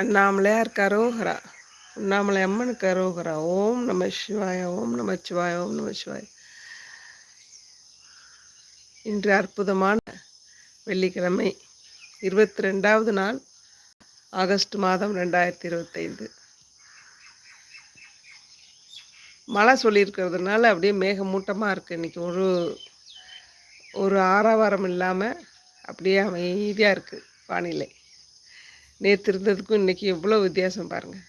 அண்ணாமலையார் கரோகரா? அண்ணாமலை அம்மனுக்கு கரோகரா. ஓம் நம சிவாய ஓம் நம சிவாய ஓம் நம சிவாய். இன்று அற்புதமான வெள்ளிக்கிழமை இருபத்தி ரெண்டாவது நாள் ஆகஸ்ட் மாதம் ரெண்டாயிரத்தி இருபத்தைந்து. மழை சொல்லியிருக்கிறதுனால அப்படியே மேகமூட்டமாக இருக்குது இன்றைக்கி ஒரு ஒரு ஆரவாரம் இல்லாமல் அப்படியே அமைதியாக இருக்குது வானிலை. நேற்று இருந்ததுக்கும் இன்றைக்கி எவ்வளோ வித்தியாசம் பாருங்கள்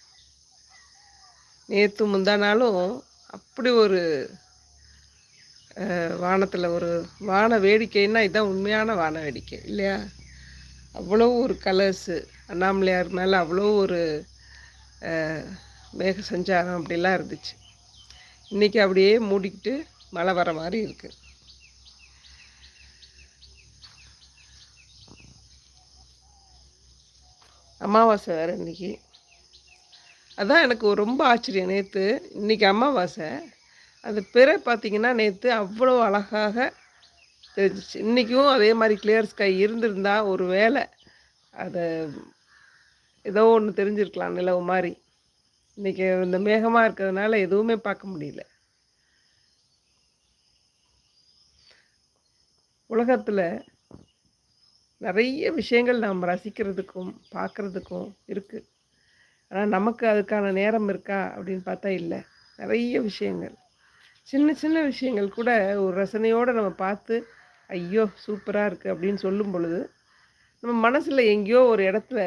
நேற்று முந்தானாலும் அப்படி ஒரு வானத்தில் ஒரு வான வேடிக்கைன்னா இதுதான் உண்மையான வான வேடிக்கை இல்லையா? அவ்வளோ ஒரு கலர்ஸு அண்ணாமலையார் மேலே அவ்வளோ ஒரு மேக சஞ்சாரம் அப்படிலாம் இருந்துச்சு. இன்றைக்கி அப்படியே மூடிக்கிட்டு மழை வர மாதிரி இருக்குது அமாவாசை வேறு இன்றைக்கி அதான் எனக்கு ரொம்ப ஆச்சரியம் நேற்று இன்றைக்கி அமாவாசை. அந்த பிறை பார்த்திங்கன்னா நேற்று அவ்வளோ அழகாக தெரிஞ்சிச்சு. இன்றைக்கும் அதே மாதிரி கிளியர் ஸ்கை இருந்திருந்தா ஒரு வேலை அதை ஏதோ ஒன்று தெரிஞ்சிருக்கலாம் நிலவு மாதிரி. இன்றைக்கி இந்த மேகமாக இருக்கிறதுனால எதுவுமே பார்க்க முடியல. உலகத்தில் நிறைய விஷயங்கள் நாம் ரசிக்கிறதுக்கும் பார்க்குறதுக்கும் இருக்குது ஆனால் நமக்கு அதுக்கான நேரம் இருக்கா? அப்படின்னு பார்த்தா இல்லை. நிறைய விஷயங்கள். சின்ன சின்ன விஷயங்கள் கூட ஒரு ரசனையோடு நம்ம பார்த்து ஐயோ சூப்பராக இருக்குது அப்படின்னு சொல்லும் பொழுது நம்ம மனசில் எங்கேயோ ஒரு இடத்துல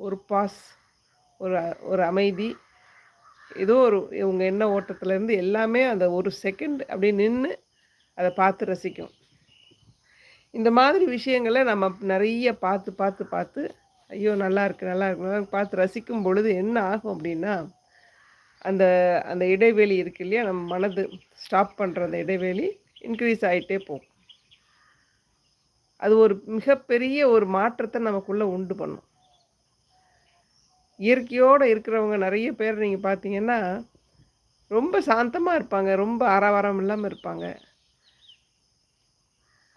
ஒரு பாஸ் ஒரு ஒரு அமைதி ஏதோ ஒரு இவங்க என்ன ஓட்டத்துலேருந்து எல்லாமே அந்த ஒரு செகண்ட் அப்படியே நின்று அதை பார்த்து ரசிக்கும். இந்த மாதிரி விஷயங்களை நம்ம நிறைய பார்த்து பார்த்து பார்த்து ஐயோ நல்லா இருக்குது நல்லா இருக்கு பார்த்து ரசிக்கும் பொழுது என்ன ஆகும் அப்படின்னா அந்த அந்த இடைவெளி இருக்கு இல்லையா? நம்ம மனது ஸ்டாப் பண்ணுற அந்த இடைவெளி இன்க்ரீஸ் ஆகிட்டே போகும். அது ஒரு மிகப்பெரிய ஒரு மாற்றத்தை நமக்குள்ளே உண்டு பண்ணும். இயற்கையோடு இருக்கிறவங்க நிறைய பேர் நீங்கள் பார்த்தீங்கன்னா ரொம்ப சாந்தமாக இருப்பாங்க ரொம்ப ஆரவாரம் இல்லாமல் இருப்பாங்க.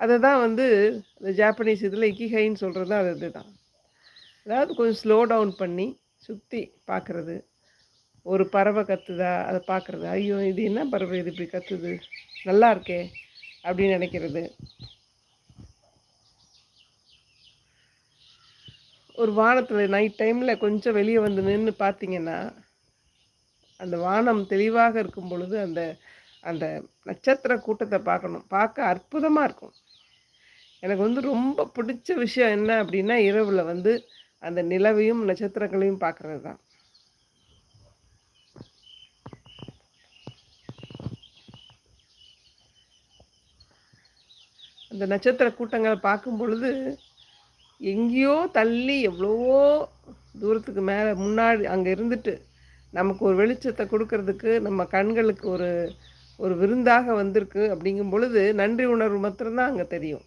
அதை தான் வந்து இந்த ஜாப்பனீஸ் இதில் இக்கிஹைன்னு சொல்கிறது அது இதுதான் அதாவது கொஞ்சம் ஸ்லோ டவுன் பண்ணி சுற்றி பார்க்குறது. ஒரு பறவை கத்துதா அதை பார்க்குறது. ஐயோ இது என்ன பறவை இது இப்படி கத்துது? நல்லா இருக்கே அப்படின்னு நினைக்கிறது. ஒரு வானத்தில் நைட் டைமில் கொஞ்சம் வெளியே வந்து நின்று பார்த்தீங்கன்னா அந்த வானம் தெளிவாக இருக்கும் பொழுது அந்த அந்த நட்சத்திர கூட்டத்தை பார்க்கணும். பார்க்க அற்புதமாக இருக்கும். எனக்கு வந்து ரொம்ப பிடிச்ச விஷயம் என்ன அப்படின்னா இரவில் வந்து அந்த நிலவையும் நட்சத்திரங்களையும் பார்க்குறது தான். அந்த நட்சத்திர கூட்டங்களை பார்க்கும் பொழுது எங்கேயோ தள்ளி எவ்வளவோ தூரத்துக்கு மேலே முன்னாடி அங்கே இருந்துட்டு நமக்கு ஒரு வெளிச்சத்தை கொடுக்கறதுக்கு நம்ம கண்களுக்கு ஒரு ஒரு விருந்தாக வந்திருக்கு அப்படிங்கும் பொழுது நன்றி உணர்வு மாத்திரம்தான் அங்கே தெரியும்.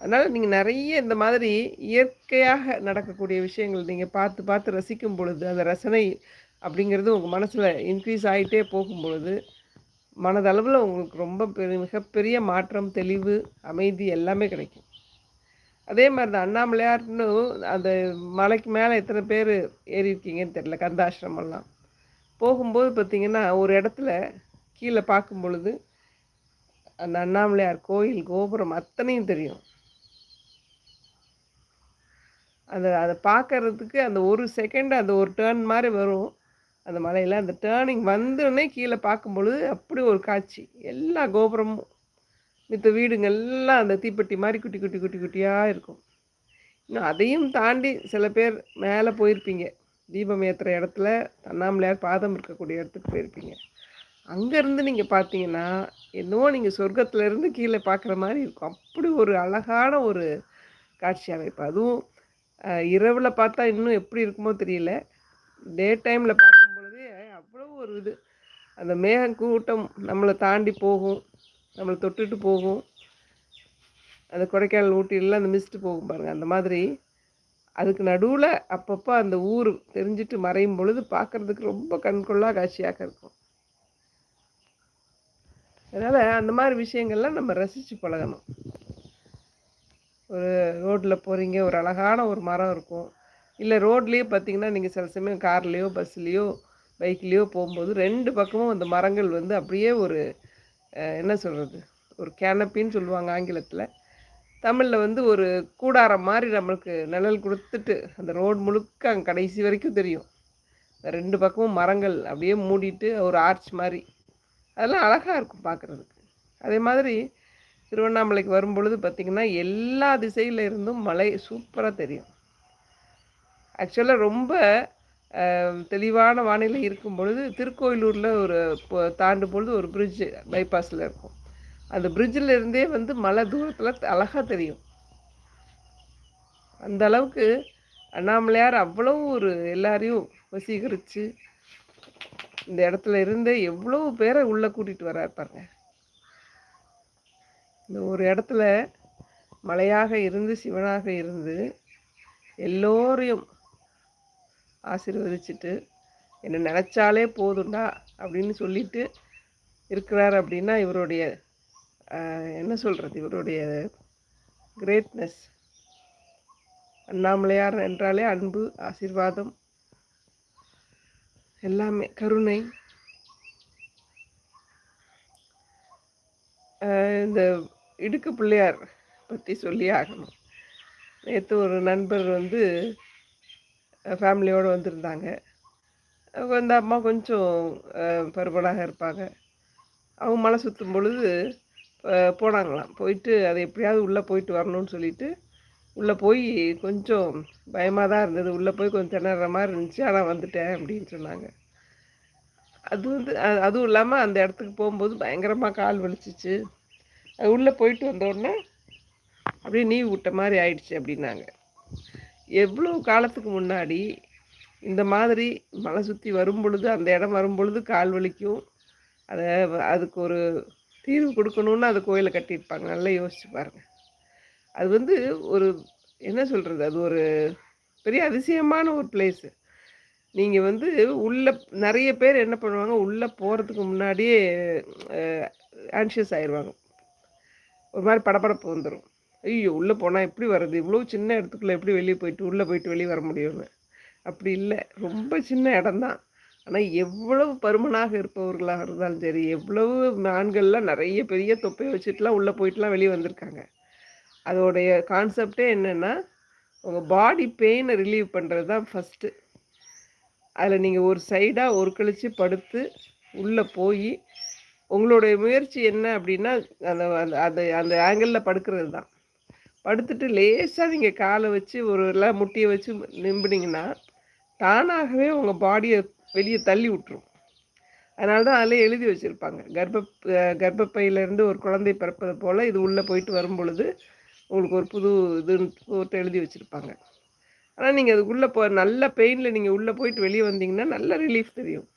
அதனால் நீங்கள் நிறைய இந்த மாதிரி இயற்கையாக நடக்கக்கூடிய விஷயங்கள் நீங்கள் பார்த்து பார்த்து ரசிக்கும் பொழுது அந்த ரசனை அப்படிங்கிறது உங்கள் மனசில் இன்க்ரீஸ் ஆகிட்டே போகும் பொழுது மனதளவில் உங்களுக்கு ரொம்ப பெரிய மிகப்பெரிய மாற்றம் தெளிவு அமைதி எல்லாமே கிடைக்கும். அதே மாதிரி தான் அண்ணாமலையார்னு அந்த மலைக்கு மேலே எத்தனை பேர் ஏறி இருக்கீங்கன்னு தெரில கந்தாசிரமெல்லாம் போகும்போது பார்த்திங்கன்னா ஒரு இடத்துல கீழே பார்க்கும் பொழுது அந்த அண்ணாமலையார் கோயில் கோபுரம் அத்தனையும் தெரியும். அந்த அதை பார்க்கறதுக்கு அந்த ஒரு செகண்ட் அந்த ஒரு டேர்ன் மாதிரி வரும். அந்த மலையில் அந்த டேர்னிங் வந்தோடனே கீழே பார்க்கும் பொழுது அப்படி ஒரு காட்சி. எல்லா கோபுரமும் மித்த வீடுங்க எல்லாம் அந்த தீப்பெட்டி மாதிரி குட்டி குட்டி குட்டி குட்டியாக இருக்கும். இன்னும் அதையும் தாண்டி சில பேர் மேலே போயிருப்பீங்க. தீபம் ஏற்றுற இடத்துல தண்ணாமலையார் பாதம் இருக்கக்கூடிய இடத்துக்கு போயிருப்பீங்க. அங்கேருந்து நீங்கள் பார்த்தீங்கன்னா என்னவோ நீங்கள் சொர்க்கத்துலேருந்து கீழே பார்க்குற மாதிரி இருக்கும். அப்படி ஒரு அழகான ஒரு காட்சி அமைப்பு அதுவும் இரவில் பார்த்தா இன்னும் எப்படி இருக்குமோ தெரியல. டே டைமில் பார்க்கும் பொழுதே அவ்வளோ ஒரு இது. அந்த மேகம் கூட்டம் நம்மளை தாண்டி போகும். நம்மளை தொட்டுட்டு போகும். அந்த கொடைக்கானல் ஊட்டிலாம் அந்த மிஸ்ட்டு போகும் பாருங்கள் அந்த மாதிரி. அதுக்கு நடுவில் அப்பப்போ அந்த ஊர் தெரிஞ்சிட்டு மறையும் பொழுது பார்க்குறதுக்கு ரொம்ப கண்கொள்ளா காட்சியாக இருக்கும். அதனால் அந்த மாதிரி விஷயங்கள்லாம் நம்ம ரசித்து பழகணும். ஒரு ரோட்டில் போகிறீங்க ஒரு அழகான ஒரு மரம் இருக்கும். இல்லை ரோட்லேயே பார்த்தீங்கன்னா நீங்கள் சில சமயம் கார்லேயோ பஸ்லேயோ பைக்லேயோ போகும்போது ரெண்டு பக்கமும் அந்த மரங்கள் வந்து அப்படியே ஒரு என்ன சொல்கிறது ஒரு கேனப்பின்னு சொல்லுவாங்க ஆங்கிலத்தில். தமிழில் வந்து ஒரு கூடாரம் மாதிரி நம்மளுக்கு நிழல் கொடுத்துட்டு அந்த ரோடு முழுக்க அங்கே கடைசி வரைக்கும் தெரியும். ரெண்டு பக்கமும் மரங்கள் அப்படியே மூடிட்டு ஒரு ஆர்ச் மாதிரி. அதெல்லாம் அழகாக இருக்கும் பார்க்குறதுக்கு அதே மாதிரி திருவண்ணாமலைக்கு வரும் பொழுது பார்த்திங்கன்னா எல்லா திசையில் இருந்தும் மலை சூப்பராக தெரியும். ஆக்சுவலாக ரொம்ப தெளிவான வானிலை இருக்கும் பொழுது திருக்கோயிலூரில் ஒரு தாண்டும் பொழுது ஒரு பிரிட்ஜு பைபாஸில் இருக்கும். அந்த பிரிட்ஜில் இருந்தே வந்து மலை தூரத்தில் அழகாக தெரியும். அந்த அளவுக்கு அண்ணாமலையார் அவ்வளோ ஒரு எல்லாரையும் வசீகரித்து இந்த இடத்துல இருந்தே எவ்வளோ பேரை உள்ளே கூட்டிகிட்டு வரார் பாருங்கள் இந்த ஒரு இடத்துல மலையாக இருந்து சிவனாக இருந்து எல்லோரையும் ஆசீர்வதிச்சுட்டு என்னை நினச்சாலே போதுண்டா அப்படின்னு சொல்லிட்டு இருக்கிறார் அப்படின்னா இவருடைய என்ன சொல்கிறது இவருடைய கிரேட்னஸ் அண்ணாமலையார் என்றாலே அன்பு ஆசீர்வாதம் எல்லாமே கருணை. இந்த இடுக்கு பிள்ளையார் பற்றி சொல்லி ஆகணும். நேற்று ஒரு நண்பர் வந்து ஃபேமிலியோடு வந்திருந்தாங்க. அந்த அம்மா கொஞ்சம் பருமனாக இருப்பாங்க. அவங்க மலை சுற்றும் பொழுது போனாங்களாம். போயிட்டு அதை எப்படியாவது உள்ளே போயிட்டு வரணும்னு சொல்லிட்டு உள்ளே போய் கொஞ்சம் பயமாக தான் இருந்தது. உள்ளே போய் கொஞ்சம் திணற மாதிரி இருந்துச்சு. ஆனால் வந்துட்டேன் அப்படின்னு சொன்னாங்க. அது வந்து அதுவும் இல்லாமல் அந்த இடத்துக்கு போகும்போது பயங்கரமாக கால் வலிச்சிச்சு. அது உள்ளே போயிட்டு வந்தோடனே அப்படியே நீ விட்ட மாதிரி ஆயிடுச்சு அப்படின்னாங்க. எவ்வளோ காலத்துக்கு முன்னாடி இந்த மாதிரி மலை சுற்றி வரும் பொழுது அந்த இடம் வரும் பொழுது கால் வலிக்கும். அதை அதுக்கு ஒரு தீர்வு கொடுக்கணுன்னு அது கோயிலை கட்டியிருப்பாங்க. நல்லா யோசிச்சு பாருங்கள் அது வந்து ஒரு என்ன சொல்கிறது அது ஒரு பெரிய அதிசயமான ஒரு பிளேஸு நீங்கள் வந்து உள்ள நிறைய பேர் என்ன பண்ணுவாங்க உள்ளே போகிறதுக்கு முன்னாடியே ஆன்ஷியஸ் ஆயிடுவாங்க ஒரு மாதிரி படபடப்பு வந்துடும் ஐயோ உள்ளே போனால் எப்படி வர்றது? இவ்வளோ சின்ன இடத்துக்குள்ளே எப்படி வெளியே போயிட்டு உள்ளே போயிட்டு வெளியே வர முடியும்னு? அப்படி இல்லை. ரொம்ப சின்ன இடம்தான் ஆனால் எவ்வளவு பருமனாக இருப்பவர்களாக இருந்தாலும் சரி எவ்வளவு ஆண்கள்லாம் நிறைய பெரிய தொப்பையை வச்சுட்டுலாம் உள்ளே போயிட்டுலாம் வெளியே வந்திருக்காங்க. அதோடைய கான்செப்டே என்னென்னா உங்கள் பாடி பெயினை ரிலீவ் பண்ணுறது தான் ஃபஸ்ட்டு அதில் நீங்கள் ஒரு சைடாக ஒரு கழிச்சு படுத்து உள்ளே போய் உங்களுடைய முயற்சி என்ன அப்படின்னா அந்த அந்த அந்த அந்த ஆங்கிளில் படுக்கிறது தான். படுத்துட்டு லேசாக நீங்கள் காலை வச்சு ஒரு எல்லாம் முட்டியை வச்சு நிம்பினீங்கன்னா தானாகவே உங்கள் பாடியை வெளியே தள்ளி விட்டுரும். அதனால தான் அதில் எழுதி வச்சுருப்பாங்க. கர்ப்ப கர்ப்பப்பையிலேருந்து ஒரு குழந்தை பிறப்பது போல் இது உள்ளே போயிட்டு வரும் பொழுது உங்களுக்கு ஒரு புது இதுன்னு போட்டு எழுதி வச்சுருப்பாங்க. ஆனால் நீங்கள் அதுக்குள்ளே போ நல்ல பெயினில் நீங்கள் உள்ளே போயிட்டு வெளியே வந்தீங்கன்னா நல்ல ரிலீஃப் தெரியும்.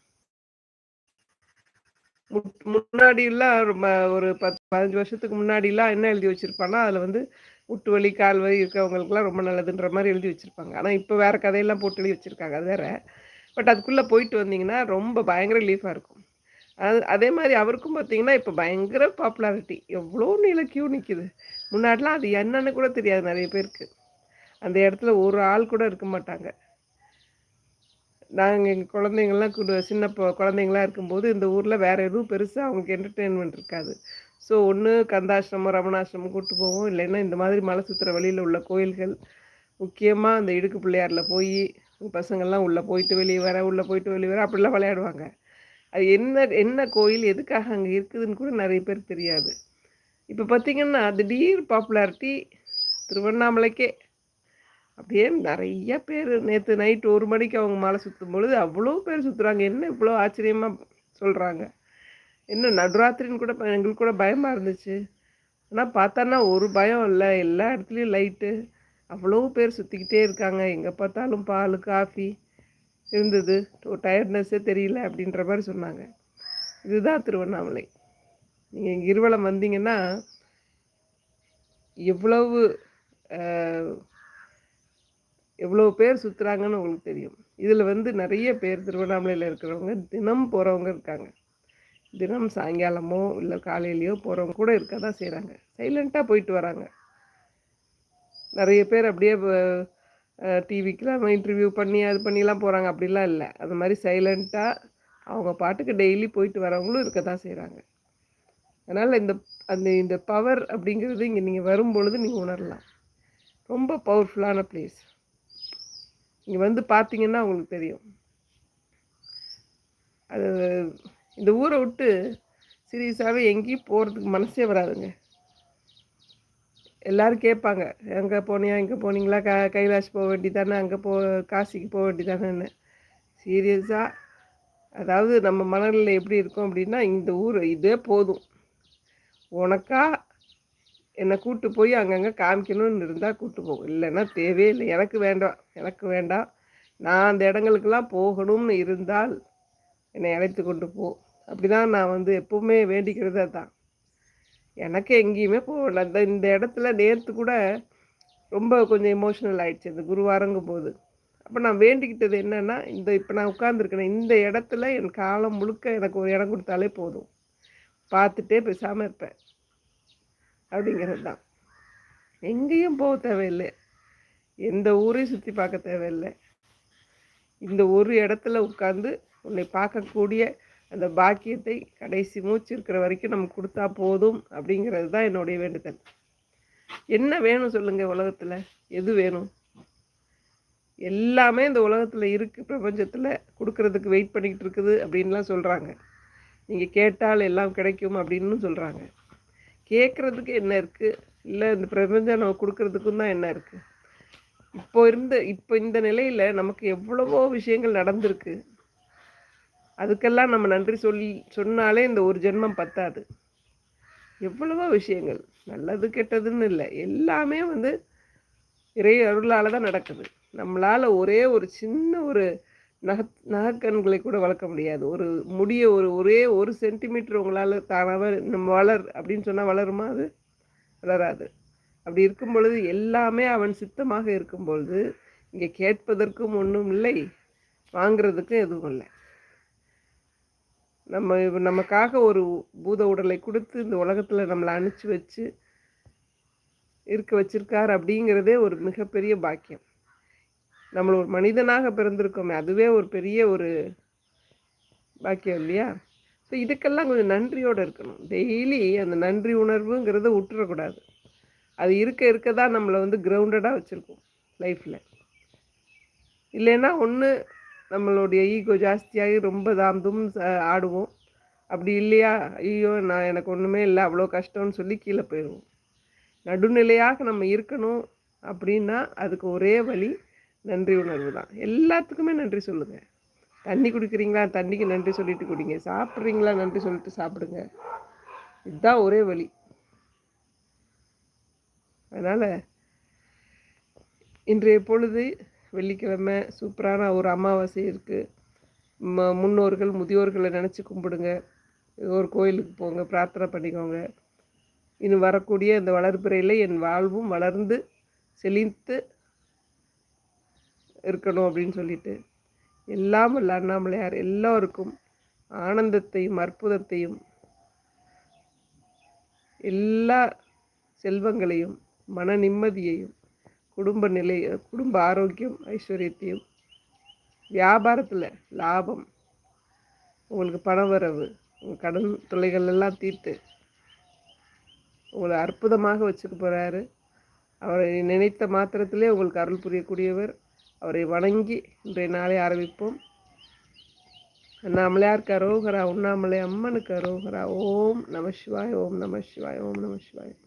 முட்- முன்னாடிலாம் ரொம்ப ஒரு பத்து பதினஞ்சு வருஷத்துக்கு முன்னாடிலாம் என்ன எழுதி வச்சுருப்பான்னா அதில் வந்து முட்டு வலி கால் வலி இருக்கவங்களுக்குலாம் ரொம்ப நல்லதுன்ற மாதிரி எழுதி வச்சுருப்பாங்க. ஆனால் இப்போ வேறு கதையெல்லாம் போட்டு எழுதி வச்சுருக்காங்க அது வேறு. பட் அதுக்குள்ளே போயிட்டு வந்தீங்கன்னா ரொம்ப பயங்கர ரிலீஃபாக இருக்கும். அது அதே மாதிரி அவருக்கும் பார்த்தீங்கன்னா இப்போ பயங்கர பாப்புலாரிட்டி எவ்வளோ நீள கியூ நிற்கிது முன்னாடிலாம் அது என்னன்னு கூட தெரியாது நிறைய பேருக்கு. அந்த இடத்துல ஒரு ஆள் கூட இருக்க மாட்டாங்க. நாங்கள் எங்கள் குழந்தைங்கள்லாம் கூட சின்ன குழந்தைங்களாம் குழந்தைங்களா இருக்கும்போது இந்த ஊரில் வேறு எதுவும் பெருசாக அவங்களுக்கு என்டர்டெயின்மெண்ட் இருக்காது. ஸோ ஒன்று கந்தாசிரமம் ரமணாசிரமம் கூட்டு போவோம். இல்லைன்னா இந்த மாதிரி மலை சுற்றுற வழியில் உள்ள கோயில்கள். முக்கியமாக அந்த இடுக்கு பிள்ளையாரில் போய் பசங்கள்லாம் உள்ளே போயிட்டு வெளியே வர உள்ளே போயிட்டு வெளியே வர அப்படிலாம் விளையாடுவாங்க. அது என்ன என்ன கோயில் எதுக்காக அங்கே இருக்குதுன்னு கூட நிறைய பேர் தெரியாது. இப்போ பார்த்தீங்கன்னா திடீர் பாப்புலாரிட்டி திருவண்ணாமலைக்கே அப்படியே நிறைய பேர். நேற்று நைட்டு ஒரு மணிக்கு அவங்க மலை சுற்றும் பொழுது அவ்வளோ பேர் சுற்றுறாங்க என்ன இவ்வளோ ஆச்சரியமாக சொல்கிறாங்க என்ன நடுராத்திரின்னு கூட எங்களுக்கு கூட பயமாக இருந்துச்சு. ஆனால் பார்த்தான்னா ஒரு பயம் இல்லை. எல்லா இடத்துலையும் லைட்டு அவ்வளோ பேர் சுற்றிக்கிட்டே இருக்காங்க. எங்கே பார்த்தாலும் பால் காஃபி இருந்தது. டயர்ட்னஸ்ஸே தெரியல அப்படின்ற மாதிரி சொன்னாங்க. இதுதான் திருவண்ணாமலை. நீங்கள் இங்கே இருவலம் வந்தீங்கன்னா எவ்வளவு எவ்வளோ பேர் சுற்றுறாங்கன்னு உங்களுக்கு தெரியும். இதில் வந்து நிறைய பேர் திருவண்ணாமலையில் இருக்கிறவங்க தினம் போகிறவங்க இருக்காங்க. தினம் சாயங்காலமோ இல்லை காலையிலையோ போகிறவங்க கூட இருக்க தான் செய்கிறாங்க சைலண்ட்டாக போயிட்டு வராங்க. நிறைய பேர் அப்படியே டிவிக்கெலாம் இன்டர்வியூ பண்ணி அது பண்ணிலாம் போகிறாங்க அப்படிலாம் இல்லை. அது மாதிரி சைலண்ட்டாக அவங்க பாட்டுக்கு டெய்லி போயிட்டு வரவங்களும் இருக்க தான் செய்கிறாங்க அதனால் இந்த அந்த இந்த பவர் அப்படிங்கிறது இங்கே நீங்கள் வரும்பொழுது நீங்கள் உணரலாம். ரொம்ப பவர்ஃபுல்லான பிளேஸ் இங்கே வந்து பார்த்தீங்கன்னா உங்களுக்கு தெரியும். அது இந்த ஊரை விட்டு சீரியஸாகவே எங்கேயும் போகிறதுக்கு மனசே வராதுங்க. எல்லோரும் கேட்பாங்க எங்கே போனியா இங்கே போனீங்களா? க கைலாஷ் போக வேண்டிதானே அங்கே போ காசிக்கு போக வேண்டியதானேன்னு. சீரியஸாக அதாவது நம்ம மனநிலை எப்படி இருக்கும் அப்படின்னா இந்த ஊர் இதே போதும். உனக்கா என்னை கூப்பிட்டு போய் அங்கங்கே காமிக்கணும்னு இருந்தால் கூப்பிட்டு போகும் இல்லைன்னா தேவையே இல்லை எனக்கு வேண்டாம். எனக்கு வேண்டாம். நான் அந்த இடங்களுக்கெல்லாம் போகணும்னு இருந்தால் என்னை அழைத்து கொண்டு போ. அப்படி தான் நான் வந்து எப்போவுமே வேண்டிக்கிறது தான் எனக்கு எங்கேயுமே போகல அந்த இந்த இடத்துல நேற்று கூட ரொம்ப கொஞ்சம் எமோஷனல் ஆகிடுச்சு இந்த குருவாரங்கும் போது அப்போ நான் வேண்டிக்கிட்டது என்னென்னா இந்த இப்போ நான் உட்காந்துருக்கேன் இந்த இடத்துல என் காலம் முழுக்க எனக்கு ஒரு இடம் கொடுத்தாலே போதும். பார்த்துட்டே பேசாமல் இருப்பேன். அப்படிங்கிறது தான் எங்கேயும் போக தேவையில்லை. எந்த ஊரையும் சுற்றி பார்க்க தேவையில்லை. இந்த ஒரு இடத்துல உட்காந்து உன்னை பார்க்கக்கூடிய அந்த பாக்கியத்தை கடைசி மூச்சு இருக்கிற வரைக்கும் நம்ம கொடுத்தா போதும் அப்படிங்கிறது தான் என்னுடைய வேண்டுதல். என்ன வேணும் சொல்லுங்கள் உலகத்தில்? எது வேணும்? எல்லாமே இந்த உலகத்தில் இருக்குது பிரபஞ்சத்தில் கொடுக்கறதுக்கு வெயிட் பண்ணிக்கிட்டு இருக்குது அப்படின்லாம் சொல்கிறாங்க நீங்கள் கேட்டால் எல்லாம் கிடைக்கும் அப்படின்னு சொல்கிறாங்க கேட்குறதுக்கு என்ன இருக்குது இல்லை இந்த பிரபஞ்சம் நம்ம கொடுக்கறதுக்கும் தான் என்ன இருக்குது இப்போ இருந்த இப்போ இந்த நிலையில் நமக்கு எவ்வளவோ விஷயங்கள் நடந்திருக்கு. அதுக்கெல்லாம் நம்ம நன்றி சொல்லி சொன்னாலே இந்த ஒரு ஜென்மம் பத்தாது. எவ்வளவோ விஷயங்கள் நல்லது கெட்டதுன்னு இல்லை. எல்லாமே வந்து இறை அருளால் தான் நடக்குது. நம்மளால் ஒரே ஒரு சின்ன ஒரு நக நகக்கண்களை கூட வளர்க்க முடியாது. ஒரு முடிய ஒரு ஒரே ஒரு சென்டிமீட்டர் உங்களால் தானாக நம்ம வளர் அப்படின்னு சொன்னால் வளருமா அது? வளராது. அப்படி இருக்கும் பொழுது எல்லாமே அவன் சித்தமாக இருக்கும் பொழுது இங்கே கேட்பதற்கும் ஒன்றும் இல்லை வாங்கிறதுக்கும் எதுவும் இல்லை. நம்ம நமக்காக ஒரு பூத உடலை கொடுத்து இந்த உலகத்தில் நம்மளை அனுப்பிச்சி வச்சு இருக்க வச்சிருக்கார் அப்படிங்கிறதே ஒரு மிகப்பெரிய பாக்கியம். நம்மளை ஒரு மனிதனாக பிறந்திருக்கோமே அதுவே ஒரு பெரிய ஒரு பாக்கியம் இல்லையா? ஸோ இதுக்கெல்லாம் கொஞ்சம் நன்றியோடு இருக்கணும். டெய்லி அந்த நன்றி உணர்வுங்கிறத விட்டுறக்கூடாது அது இருக்க இருக்க தான் நம்மளை வந்து கிரவுண்டடாக வச்சுருக்கோம் லைஃப்பில் இல்லைன்னா ஒன்று நம்மளுடைய ஈகோ ஜாஸ்தியாகி ரொம்ப தாம்தும் ஆடுவோம். அப்படி இல்லையா? ஐயோ நான் எனக்கு ஒன்றுமே இல்லை அவ்வளோ கஷ்டம்னு சொல்லி கீழே போயிடுவோம். நடுநிலையாக நம்ம இருக்கணும் அப்படின்னா அதுக்கு ஒரே வழி நன்றி உணர்வு தான். எல்லாத்துக்குமே நன்றி சொல்லுங்கள் தண்ணி குடிக்கிறீங்களா? தண்ணிக்கு நன்றி சொல்லிட்டு குடிங்க. சாப்பிட்றீங்களா? நன்றி சொல்லிட்டு சாப்பிடுங்க. இதுதான் ஒரே வழி. அதனால் இன்றைய பொழுது வெள்ளிக்கிழமை சூப்பரான ஒரு அமாவாசை இருக்குது ம முன்னோர்கள் முதியோர்களை நினச்சி கும்பிடுங்க. ஒரு கோயிலுக்கு போங்க பிரார்த்தனை பண்ணிக்கோங்க. இன்னும் வரக்கூடிய இந்த வளர்ப்பிறையில் என் வாழ்வும் வளர்ந்து செழித்து இருக்கணும் அப்படின்னு சொல்லிட்டு எல்லாம் இல்லை அண்ணாமலையார் எல்லோருக்கும் ஆனந்தத்தையும் அற்புதத்தையும் எல்லா செல்வங்களையும் மன நிம்மதியையும் குடும்ப நிலை குடும்ப ஆரோக்கியம் ஐஸ்வர்யத்தையும் வியாபாரத்தில் லாபம் உங்களுக்கு பணவரவு உங்கள் கடன் தொல்லைகள் எல்லாம் தீர்த்து உங்களை அற்புதமாக வச்சுக்க போகிறாரு அவரை நினைத்த மாத்திரத்திலே உங்களுக்கு அருள் புரியக்கூடியவர். அவரை வணங்கி இன்றைய நாளை ஆரம்பிப்போம். அண்ணாமலையார் அரோகரா? உண்ணாமலை அம்மனுக்கு அரோகரா. ஓம் நம சிவாய் ஓம் நம சிவாய் ஓம் நம சிவாய்.